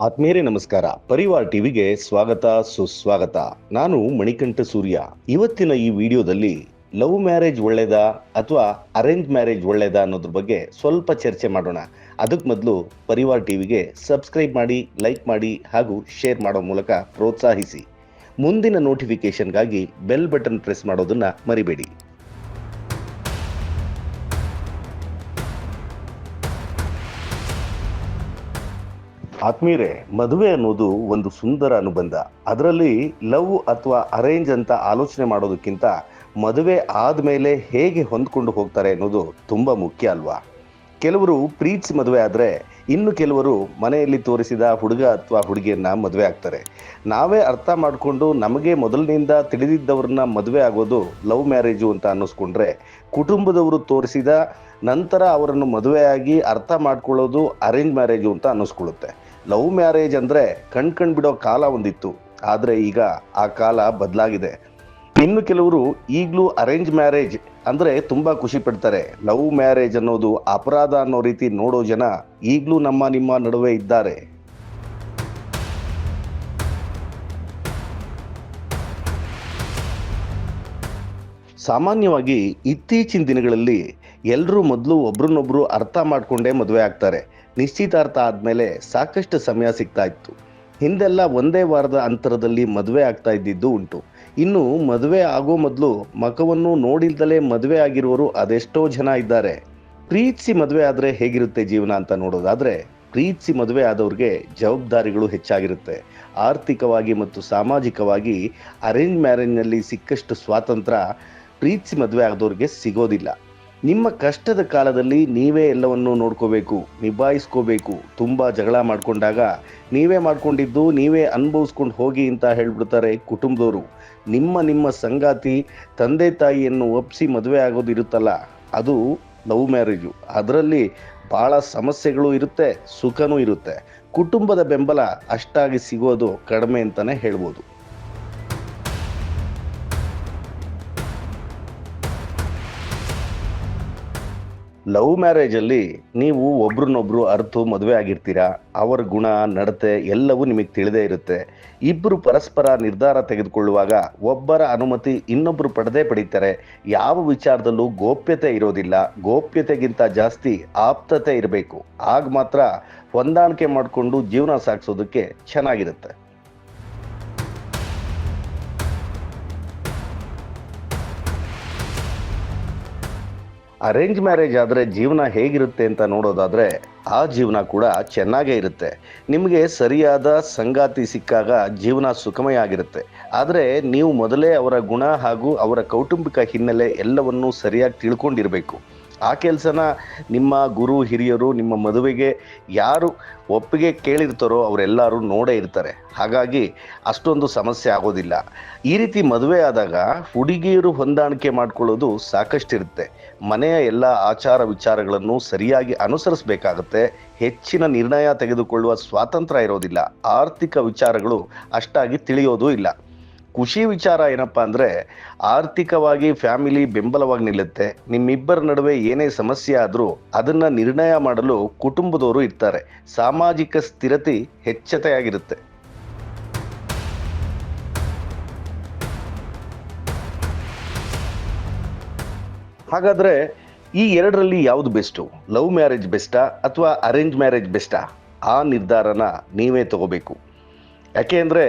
ಆತ್ಮೀಯರೇ ನಮಸ್ಕಾರ. ಪರಿವಾರ್ ಟಿವಿಗೆ ಸ್ವಾಗತ, ಸುಸ್ವಾಗತ. ನಾನು ಮಣಿಕಂಠ ಸೂರ್ಯ. ಇವತ್ತಿನ ಈ ವಿಡಿಯೋದಲ್ಲಿ ಲವ್ ಮ್ಯಾರೇಜ್ ಒಳ್ಳೇದಾ ಅಥವಾ ಅರೇಂಜ್ ಮ್ಯಾರೇಜ್ ಒಳ್ಳೇದಾ ಅನ್ನೋದ್ರ ಬಗ್ಗೆ ಸ್ವಲ್ಪ ಚರ್ಚೆ ಮಾಡೋಣ. ಅದಕ್ಕೆ ಮೊದಲು ಪರಿವಾರ್ ಟಿವಿಗೆ ಸಬ್ಸ್ಕ್ರೈಬ್ ಮಾಡಿ, ಲೈಕ್ ಮಾಡಿ ಹಾಗೂ ಶೇರ್ ಮಾಡೋ ಮೂಲಕ ಪ್ರೋತ್ಸಾಹಿಸಿ. ಮುಂದಿನ ನೋಟಿಫಿಕೇಶನ್ಗಾಗಿ ಬೆಲ್ ಬಟನ್ ಪ್ರೆಸ್ ಮಾಡೋದನ್ನ ಮರಿಬೇಡಿ. ಆತ್ಮೀಯರೇ, ಮದುವೆ ಅನ್ನೋದು ಒಂದು ಸುಂದರ ಅನುಬಂಧ. ಅದರಲ್ಲಿ ಲವ್ ಅಥವಾ ಅರೇಂಜ್ ಅಂತ ಆಲೋಚನೆ ಮಾಡೋದಕ್ಕಿಂತ ಮದುವೆ ಆದಮೇಲೆ ಹೇಗೆ ಹೊಂದ್ಕೊಂಡು ಹೋಗ್ತಾರೆ ಅನ್ನೋದು ತುಂಬ ಮುಖ್ಯ ಅಲ್ವಾ? ಕೆಲವರು ಪ್ರೀತಿಸಿ ಮದುವೆ ಆದರೆ ಇನ್ನು ಕೆಲವರು ಮನೆಯಲ್ಲಿ ತೋರಿಸಿದ ಹುಡುಗ ಅಥವಾ ಹುಡುಗಿಯನ್ನ ಮದುವೆ ಆಗ್ತಾರೆ. ನಾವೇ ಅರ್ಥ ಮಾಡಿಕೊಂಡು ನಮಗೆ ಮೊದಲಿನಿಂದ ತಿಳಿದಿದ್ದವ್ರನ್ನ ಮದುವೆ ಆಗೋದು ಲವ್ ಮ್ಯಾರೇಜು ಅಂತ ಅನ್ನಿಸ್ಕೊಂಡ್ರೆ ಕುಟುಂಬದವರು ತೋರಿಸಿದ ನಂತರ ಅವರನ್ನು ಮದುವೆಯಾಗಿ ಅರ್ಥ ಮಾಡ್ಕೊಳ್ಳೋದು ಅರೇಂಜ್ ಮ್ಯಾರೇಜು ಅಂತ ಅನ್ನಿಸ್ಕೊಳ್ಳುತ್ತೆ. ಲವ್ ಮ್ಯಾರೇಜ್ ಅಂದ್ರೆ ಕಣ್ಕಂಡು ಕಣ್ ಬಿಡೋ ಕಾಲ ಒಂದಿತ್ತು. ಆದರೆ ಈಗ ಆ ಕಾಲ ಬದಲಾಗಿದೆ. ಇನ್ನು ಕೆಲವರು ಈಗಲೂ ಅರೇಂಜ್ ಮ್ಯಾರೇಜ್ ಅಂದ್ರೆ ತುಂಬಾ ಖುಷಿ ಪಡ್ತಾರೆ. ಲವ್ ಮ್ಯಾರೇಜ್ ಅನ್ನೋದು ಅಪರಾಧ ಅನ್ನೋ ರೀತಿ ನೋಡೋ ಜನ ಈಗಲೂ ನಮ್ಮ ನಿಮ್ಮ ನಡುವೆ ಇದ್ದಾರೆ. ಸಾಮಾನ್ಯವಾಗಿ ಇತ್ತೀಚಿನ ದಿನಗಳಲ್ಲಿ ಎಲ್ಲರೂ ಮೊದಲು ಒಬ್ರನ್ನೊಬ್ರು ಅರ್ಥ ಮಾಡಿಕೊಂಡೇ ಮದುವೆ ಆಗ್ತಾರೆ. ನಿಶ್ಚಿತಾರ್ಥ ಆದಮೇಲೆ ಸಾಕಷ್ಟು ಸಮಯ ಸಿಗ್ತಾ ಇತ್ತು. ಹಿಂದೆಲ್ಲ ಒಂದೇ ವಾರದ ಅಂತರದಲ್ಲಿ ಮದುವೆ ಆಗ್ತಾ ಇದ್ದಿದ್ದು ಉಂಟು. ಇನ್ನು ಮದುವೆ ಆಗೋ ಮೊದಲು ಮಖವನ್ನು ನೋಡಿಲ್ದಲೇ ಮದುವೆ ಆಗಿರುವವರು ಅದೆಷ್ಟೋ ಜನ ಇದ್ದಾರೆ. ಪ್ರೀತಿಸಿ ಮದುವೆ ಆದರೆ ಹೇಗಿರುತ್ತೆ ಜೀವನ ಅಂತ ನೋಡೋದಾದರೆ, ಪ್ರೀತಿಸಿ ಮದುವೆ ಆದವ್ರಿಗೆ ಜವಾಬ್ದಾರಿಗಳು ಹೆಚ್ಚಾಗಿರುತ್ತೆ. ಆರ್ಥಿಕವಾಗಿ ಮತ್ತು ಸಾಮಾಜಿಕವಾಗಿ ಅರೇಂಜ್ ಮ್ಯಾರೇಜ್ನಲ್ಲಿ ಸಿಕ್ಕಷ್ಟು ಸ್ವಾತಂತ್ರ್ಯ ಪ್ರೀತಿಸಿ ಮದುವೆ ಆದವ್ರಿಗೆ ಸಿಗೋದಿಲ್ಲ. ನಿಮ್ಮ ಕಷ್ಟದ ಕಾಲದಲ್ಲಿ ನೀವೇ ಎಲ್ಲವನ್ನು ನೋಡ್ಕೋಬೇಕು, ನಿಭಾಯಿಸ್ಕೋಬೇಕು, ತುಂಬ ಜಗಳ ಮಾಡಿಕೊಂಡಾಗ ನೀವೇ ಮಾಡ್ಕೊಂಡಿದ್ದು ನೀವೇ ಅನುಭವಿಸ್ಕೊಂಡು ಹೋಗಿ ಅಂತ ಹೇಳ್ಬಿಡ್ತಾರೆ ಕುಟುಂಬದವರು. ನಿಮ್ಮ ನಿಮ್ಮ ಸಂಗಾತಿ, ತಂದೆ ತಾಯಿಯನ್ನು ಒಪ್ಪಿಸಿ ಮದುವೆ ಆಗೋದು ಇರುತ್ತಲ್ಲ, ಅದು ಲವ್ ಮ್ಯಾರೇಜು. ಅದರಲ್ಲಿ ಭಾಳ ಸಮಸ್ಯೆಗಳು ಇರುತ್ತೆ, ಸುಖನೂ ಇರುತ್ತೆ. ಕುಟುಂಬದ ಬೆಂಬಲ ಅಷ್ಟಾಗಿ ಸಿಗೋದು ಕಡಿಮೆ ಅಂತಲೇ ಹೇಳ್ಬೋದು. ಲವ್ ಮ್ಯಾರೇಜ್ ಅಲ್ಲಿ ನೀವು ಒಬ್ರನ್ನೊಬ್ರು ಅರ್ಥ, ಮದುವೆ ಆಗಿರ್ತೀರಾ? ಅವರ ಗುಣ, ನಡತೆ ಎಲ್ಲವೂ ನಿಮಗೆ ತಿಳಿದೇ ಇರುತ್ತೆ. ಇಬ್ಬರು ಪರಸ್ಪರ ನಿರ್ಧಾರ ತೆಗೆದುಕೊಳ್ಳುವಾಗ ಒಬ್ಬರ ಅನುಮತಿ ಇನ್ನೊಬ್ಬರು ಪಡೆದೇ ಪಡೀತಾರೆ. ಯಾವ ವಿಚಾರದಲ್ಲೂ ಗೋಪ್ಯತೆ ಇರೋದಿಲ್ಲ. ಗೋಪ್ಯತೆಗಿಂತ ಜಾಸ್ತಿ ಆಪ್ತತೆ ಇರಬೇಕು. ಆಗ ಮಾತ್ರ ಹೊಂದಾಣಿಕೆ ಮಾಡಿಕೊಂಡು ಜೀವನ ಸಾಗಿಸೋದಕ್ಕೆ ಚೆನ್ನಾಗಿರುತ್ತೆ. ಅರೇಂಜ್ ಮ್ಯಾರೇಜ್ ಆದರೆ ಜೀವನ ಹೇಗಿರುತ್ತೆ ಅಂತ ನೋಡೋದಾದರೆ ಆ ಜೀವನ ಕೂಡ ಚೆನ್ನಾಗೇ ಇರುತ್ತೆ. ನಿಮಗೆ ಸರಿಯಾದ ಸಂಗಾತಿ ಸಿಕ್ಕಾಗ ಜೀವನ ಸುಖಮಯ ಆಗಿರುತ್ತೆ. ಆದರೆ ನೀವು ಮೊದಲೇ ಅವರ ಗುಣ ಹಾಗೂ ಅವರ ಕೌಟುಂಬಿಕ ಹಿನ್ನೆಲೆ ಎಲ್ಲವನ್ನೂ ಸರಿಯಾಗಿ ತಿಳ್ಕೊಂಡಿರಬೇಕು. ಆ ಕೆಲಸನ ನಿಮ್ಮ ಗುರು, ಹಿರಿಯರು, ನಿಮ್ಮ ಮದುವೆಗೆ ಯಾರು ಒಪ್ಪಿಗೆ ಕೇಳಿರ್ತಾರೋ ಅವರೆಲ್ಲರೂ ನೋಡೇ ಇರ್ತಾರೆ. ಹಾಗಾಗಿ ಅಷ್ಟೊಂದು ಸಮಸ್ಯೆ ಆಗೋದಿಲ್ಲ. ಈ ರೀತಿ ಮದುವೆ ಆದಾಗ ಹುಡುಗಿಯರು ಹೊಂದಾಣಿಕೆ ಮಾಡಿಕೊಳ್ಳೋದು ಸಾಕಷ್ಟಿರುತ್ತೆ. ಮನೆಯ ಎಲ್ಲ ಆಚಾರ ವಿಚಾರಗಳನ್ನು ಸರಿಯಾಗಿ ಅನುಸರಿಸಬೇಕಾಗುತ್ತೆ. ಹೆಚ್ಚಿನ ನಿರ್ಣಯ ತೆಗೆದುಕೊಳ್ಳುವ ಸ್ವಾತಂತ್ರ್ಯ ಇರೋದಿಲ್ಲ. ಆರ್ಥಿಕ ವಿಚಾರಗಳು ಅಷ್ಟಾಗಿ ತಿಳಿಯೋದೂ ಇಲ್ಲ. ಖುಷಿ ವಿಚಾರ ಏನಪ್ಪಾ ಅಂದರೆ ಆರ್ಥಿಕವಾಗಿ, ಫ್ಯಾಮಿಲಿ ಬೆಂಬಲವಾಗಿ ನಿಲ್ಲುತ್ತೆ. ನಿಮ್ಮಿಬ್ಬರ ನಡುವೆ ಏನೇ ಸಮಸ್ಯೆ ಆದರೂ ಅದನ್ನು ನಿರ್ಣಯ ಮಾಡಲು ಕುಟುಂಬದವರು ಇರ್ತಾರೆ. ಸಾಮಾಜಿಕ ಸ್ಥಿರತೆ ಹೆಚ್ಚತೆಯಾಗಿರುತ್ತೆ. ಹಾಗಾದ್ರೆ ಈ ಎರಡರಲ್ಲಿ ಯಾವುದು ಬೆಸ್ಟು? ಲವ್ ಮ್ಯಾರೇಜ್ ಬೆಸ್ಟಾ ಅಥವಾ ಅರೇಂಜ್ ಮ್ಯಾರೇಜ್ ಬೆಸ್ಟಾ? ಆ ನಿರ್ಧಾರನ ನೀವೇ ತಗೋಬೇಕು. ಯಾಕೆ ಅಂದರೆ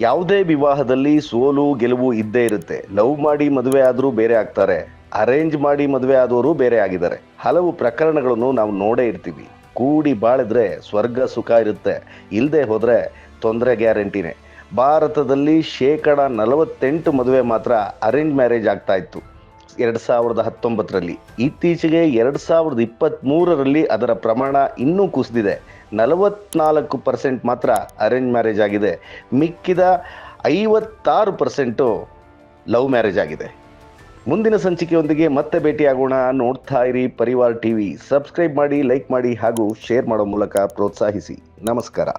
ಯಾವುದೇ ವಿವಾಹದಲ್ಲಿ ಸೋಲು, ಗೆಲುವು ಇದ್ದೇ ಇರುತ್ತೆ. ಲವ್ ಮಾಡಿ ಮದುವೆ ಆದರೂ ಬೇರೆ ಆಗ್ತಾರೆ. ಅರೇಂಜ್ ಮಾಡಿ ಮದುವೆ ಆದವರು ಬೇರೆ ಆಗಿದ್ದಾರೆ. ಹಲವು ಪ್ರಕರಣಗಳನ್ನು ನಾವು ನೋಡೇ ಇರ್ತೀವಿ. ಕೂಡಿ ಬಾಳಿದ್ರೆ ಸ್ವರ್ಗ ಸುಖ ಇರುತ್ತೆ. ಇಲ್ಲದೆ ಹೋದರೆ ತೊಂದರೆ ಗ್ಯಾರಂಟಿನೇ. ಭಾರತದಲ್ಲಿ ಶೇಕಡ ನಲವತ್ತೆಂಟು ಮದುವೆ ಮಾತ್ರ ಅರೇಂಜ್ ಮ್ಯಾರೇಜ್ ಆಗ್ತಾ ಇತ್ತು. ಎರಡು ಸಾವಿರದ ಹತ್ತೊಂಬತ್ತರಲ್ಲಿ. ಇತ್ತೀಚೆಗೆ ಎರಡು ಸಾವಿರದ ಇಪ್ಪತ್ತ್ಮೂರರಲ್ಲಿ ಅದರ ಪ್ರಮಾಣ ಇನ್ನೂ ಕುಸಿದಿದೆ. ನಲವತ್ನಾಲ್ಕು ಪರ್ಸೆಂಟ್ ಮಾತ್ರ ಅರೇಂಜ್ ಮ್ಯಾರೇಜ್ ಆಗಿದೆ. ಮಿಕ್ಕಿದ ಐವತ್ತಾರು ಪರ್ಸೆಂಟು ಲವ್ ಮ್ಯಾರೇಜ್ ಆಗಿದೆ. ಮುಂದಿನ ಸಂಚಿಕೆಯೊಂದಿಗೆ ಮತ್ತೆ ಭೇಟಿಯಾಗೋಣ. ನೋಡ್ತಾ ಇರಿ ಪರಿವಾರ್ ಟಿವಿ. ಸಬ್ಸ್ಕ್ರೈಬ್ ಮಾಡಿ, ಲೈಕ್ ಮಾಡಿ ಹಾಗೂ ಶೇರ್ ಮಾಡೋ ಮೂಲಕ ಪ್ರೋತ್ಸಾಹಿಸಿ. ನಮಸ್ಕಾರ.